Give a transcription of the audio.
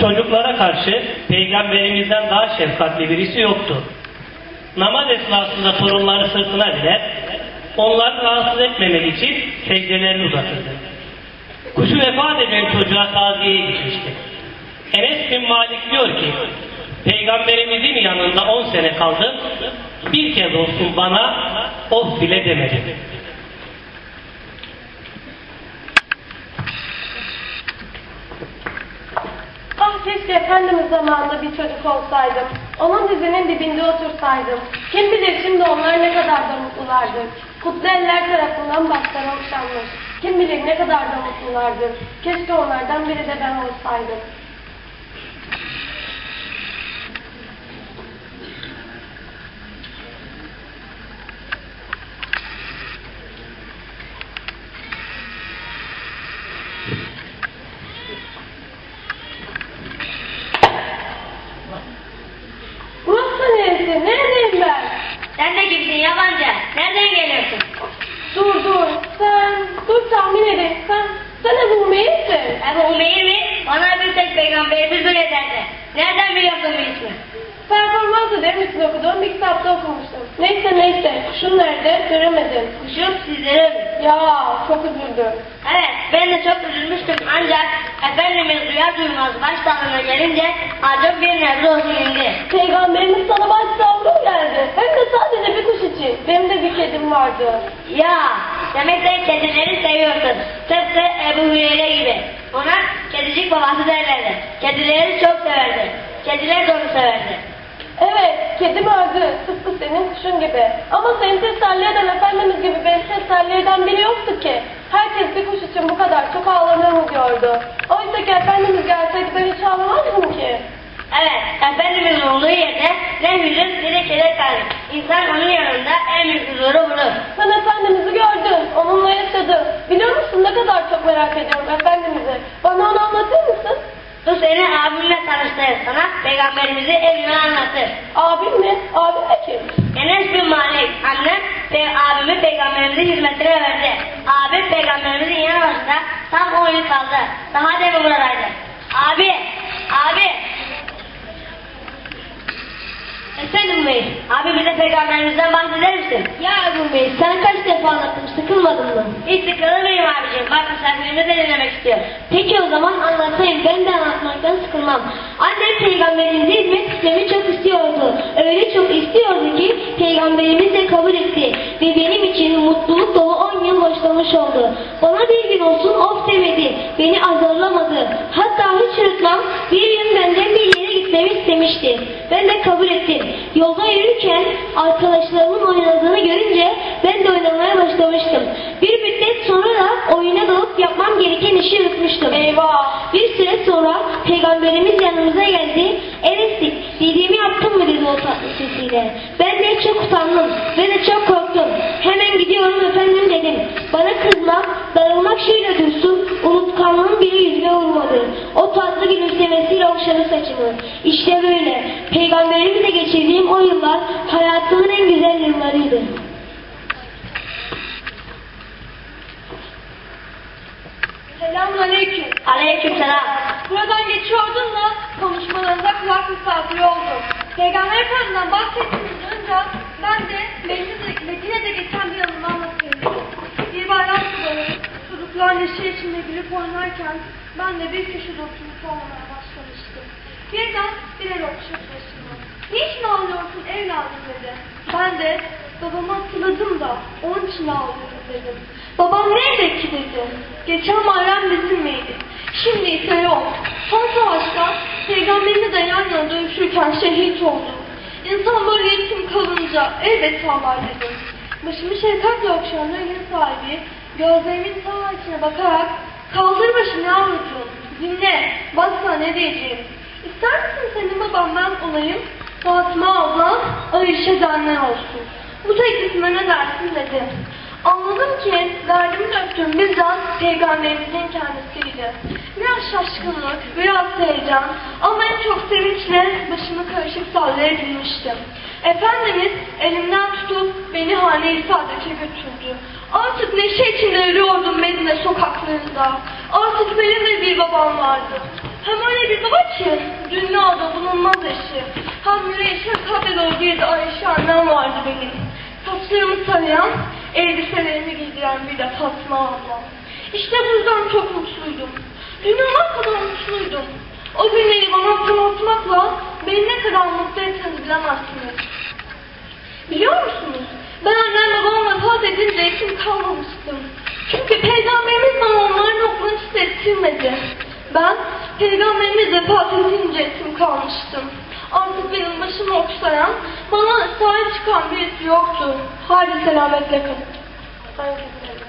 Çocuklara karşı peygamberimizden daha şefkatli birisi yoktu. Namaz esnasında torunları sırtına biner, onları rahatsız etmemek için secdelerini uzatırdı. Kuşu vefat eden çocuğa taziyeye gitmişti. Enes bin Malik diyor ki, Peygamberimizin yanında 10 sene kaldım, bir kez olsun bana of bile demedi. Ah keşke Efendimiz zamanında bir çocuk olsaydım. Onun dizinin dibinde otursaydım. Kim bilir şimdi onlar ne kadar da mutlulardır. Kutlu eller tarafından başları okşanmış. Kim bilir ne kadar da mutlulardır. Keşke onlardan biri de ben olsaydım. Burası neresi? Neredeyim ben? Sen de kimsin yabancı? Nereden geliyorsun? Dur dur. Sen, dur tahmin edeyim. Sen, sen Ebu Umeyye'sin. Ebu Umeyr mi? Bana bir tek peygamberimiz böyle derdi. Nereden biliyorsun bu ismi? Performans öderim için okuduğum bir kitapta okumuştum. Neyse neyse. Kuşun nerede? Göremedim. Kuşum sizlere mi? Ya çok üzüldüm. Evet, ben de çok üzülmüştüm ancak Efendimiz duyar duymaz baş sağlığına gelince acaba bir nebze olsun indi. Peygamberimiz sana başsağlığı geldi. Hem de sadece bir kuş için. Benim de bir kedim vardı. Ya, demek sen kedileri seviyorsun. Tıpkı Ebu Hüreyre gibi. Ona kedicik babası derlerdi. Kedileri çok severdi. Kediler de onu severdi. Evet, kedim öldü. Tıpkı senin kuşun gibi. Ama seni teselli eden Efendimiz gibi beni teselli eden biri yoktu ki. Herkes bir kuş için bu kadar çok ağlanır mı diyordu. Oysa ki Efendimiz gelseydi ben hiç ağlamazdım ki. Evet, Efendimizin olduğu yerde ne hüzün ne de keder. İnsan onun yanında en büyük huzuru bulur. Sen Efendimiz'i gördün, onunla yaşadın. Biliyor musun ne kadar çok merak ediyorum Efendimiz'i. Bana onu anlatır mısın? Bu seni abimle tanıştırır. Sana peygamberimizi evine anlatır. Abim mi? Abim de kim? Enes bin Malik, annem ve abimi peygamberimizin hizmetine verdi. Abim peygamberimizin yanı başında tam 10 yıl kaldı. Daha demin buradaydı. Abi, abi. Efendim bey, abi bize peygamberimizden bahseder misin? Ya Ebu Bey, sen kaç defa anlattım, sıkılmadın mı? Hiç sıkılır mıyım abicim? Bak misafirimiz de dinlemek istiyor. Peki o zaman anlatayım, ben de anlatmaktan sıkılmam. Annem peygamberimize hizmet etmemi çok istiyordu. Öyle çok istiyordu ki peygamberimiz de kabul etti. Ve benim için mutluluk dolu 10 yıl başlamış oldu. Bana bir gün olsun of demedi. Beni azarlamadı. Hatta hiç unutmam bir gün benden bir yere gitmemi istemişti. Ben de kabul ettim. Yolda yürürken arkadaşlarımın oynadığını görünce ben de oynamaya başlamıştım. Bir müddet sonra da oyuna dalıp yapmam gereken işi unutmuştum. Eyvah! Bir süre sonra peygamberimiz yanımıza geldi. Enes'tik dediğimi yaptın mı dedi o tatlı sesiyle. Ben de çok utandım ve de çok korktum. Hemen gidiyorum efendim dedim. Bana kızmak, darılmak şöyle dursun. Unutkanlığım bile yüzüme vurmadı. O tatlı gülümsemesiyle okşadı saçımı. İşte geçirdiğim o yıllar hayatımın en güzel yıllarıydı. Selamun aleyküm. Aleyküm selam. Buradan geçiyordun da konuşmalarında kulak misafiri oldum. Peygamber Efendimiz'den bahsettiğiniz önce ben de Medine'de, geçen bir anımı anlatayım. Bir bayram sabahı çocuklar neşe içinde gülüp oynarken ben de bir köşede oturup ağlamaya başlamıştım. Birden bir el okşadı başıma. Niçin ağlıyorsun evladım dedi. Ben de babamı hatırladım da onun için ağlıyorum dedim. Babam nerede ki dedi. Geçen bayram bizimleydi. Şimdi ise yok. Son savaşta peygamberimle de yan yana dövüşürken şehit oldu. İnsan böyle yetim kalınca elbette ağlar dedim. Başımı şefkatle okşayan rengin sahibi gözlerimin sağ içine bakarak kaldır başını yavrucuğum. Dinle. Bak sana ne diyeceğim. İster misin senin baban ben olayım? Fatıma abla Ayşe edenler olsun. Bu teklifime ne dersin dedi. Anladım ki derdimi döktüğüm bizzat peygamberimizin kendisiydi. Biraz şaşkınlık, biraz heyecan ama en çok sevinçle başımı karışık sallayabilmiştim. Efendimiz elimden tutup beni hane-i saadete götürdü. Artık neşe içinde yürüyordum Medine sokaklarında. Artık benim de bir babam vardı. Hem öyle bir baba ki dünyada bulunmaz eşi. Hem yüreği şefkatle dolu bir de Ayşe annem vardı benim. Saçlarımı tarayan, elbiselerimi giydiren bir de Fatma ablam. İşte bu yüzden çok mutluydum. Dünyalar kadar mutluydum. O günleri bana hatırlatmakla beni ne kadar mutlu ettiğini bilemezsiniz. Biliyor musunuz? Ben annem babam vefat edince eşim kalmamıştım. Çünkü Peygamberimiz bana onların yokluğunu hissettirmedi. Ben Peygamberimiz vefat edince kalmıştım. Artık benim başımı okşayan, bana sahip çıkan birisi yoktu. Hadi selametle kalın. Hayırlı günler.